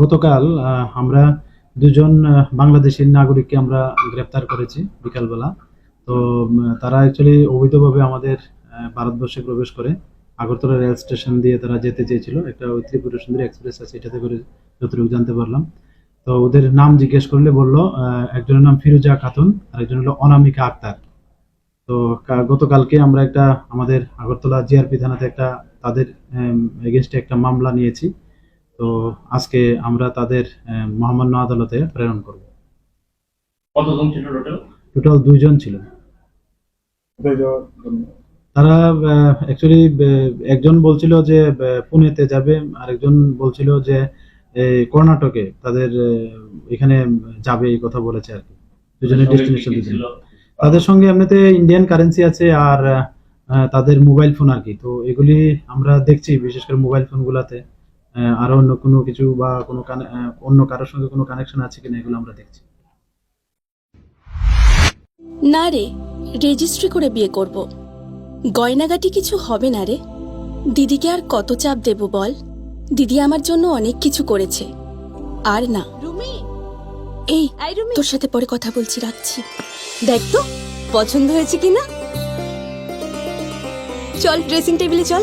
গতকাল আমরা দুজন বাংলাদেশের নাগরিককে আমরা গ্রেপ্তার করেছি বিকালবেলা। তো তারা অ্যাকচুয়ালি অবৈধভাবে আমাদের ভারতবর্ষে প্রবেশ করে। আগরতলা রেল স্টেশন দিয়ে তারা যেতে চেয়েছিল। একটা ওই ত্রিপুরা সুন্দরী এক্সপ্রেস আছে, এটাতে করে যতটুকু জানতে পারলাম। তো ওদের নাম জিজ্ঞেস করলে বলল একজনের নাম ফিরোজা খাতুন, আর একজন হলো অনামিকা আক্তার। তো গতকালকে আমরা একটা আমাদের আগরতলা জিআরপি থানাতে একটা তাদের এগেনস্টে একটা মামলা নিয়েছি। তো আজকে আমরা তাদের মহামান্য আদালতে প্রেরণ করব। কতজন ছিল টোটাল? টোটাল দুইজন ছিল। তারা অ্যাকচুয়ালি একজন বলছিল যে পুনেতে যাবে আরেকজন বলছিল যে কর্ণাটকে তাদের এখানে যাবে এই কথা বলেছে আর কি। দুজনের ডেস্টিনেশন তাদের সঙ্গে এমনিতে ইন্ডিয়ান কারেন্সি আছে আর তাদের মোবাইল ফোন আর কি। তো এগুলি আমরা দেখছি বিশেষ করে মোবাইল ফোনগুলোতে আরও অন্য কোনো কিছু বা কোনো অন্য কারোর সঙ্গে কোনো কানেকশন আছে কিনা এগুলো আমরা দেখছি। না রে রেজিস্ট্রি করে বিয়ে করব। গয়নাগাটি কিছু হবে না রে। দিদিকে আর কত চাপ দেব বল? দিদি আমার জন্য অনেক কিছু করেছে। আর না। রুমি! এই তোর সাথে পরে কথা বলছি রাখছি। দেখ তো পছন্দ হয়েছে কিনা? চল ড্রেসিং টেবিলে চল।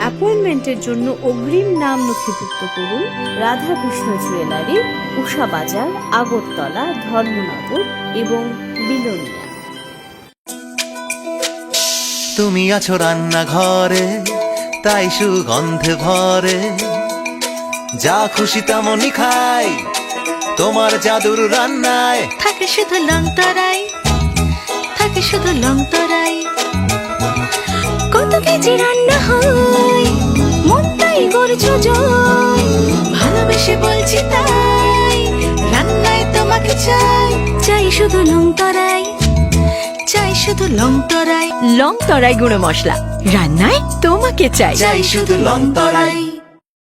অ্যাপয়েন্টমেন্টের জন্য অগ্রিম নাম নথিভুক্ত করুন রাধাকৃষ্ণ জুয়েলারি উষা বাজার আগরতলা ধর্মনগর এবং বিলোনিয়া। তুমি আছো রান্নাঘরে তাই সুগন্ধে ভরে। যা খুশি তেমনই খাই তোমার জাদুর রান্নায়। থাকে শুধু লং তরাই থাকে শুধু লং তরাই কত কেজি রান্না হয় মনটাই করছ জয়। ভালোবেসে বলছি তাই রান্নায় তোমাকে চাই। চাই শুধু লং তরাই চাই শুধু লং তরাই। লং তরাই গুঁড়ো মশলা রান্নায় তোমাকে চাই। চাই শুধু লং তরাই।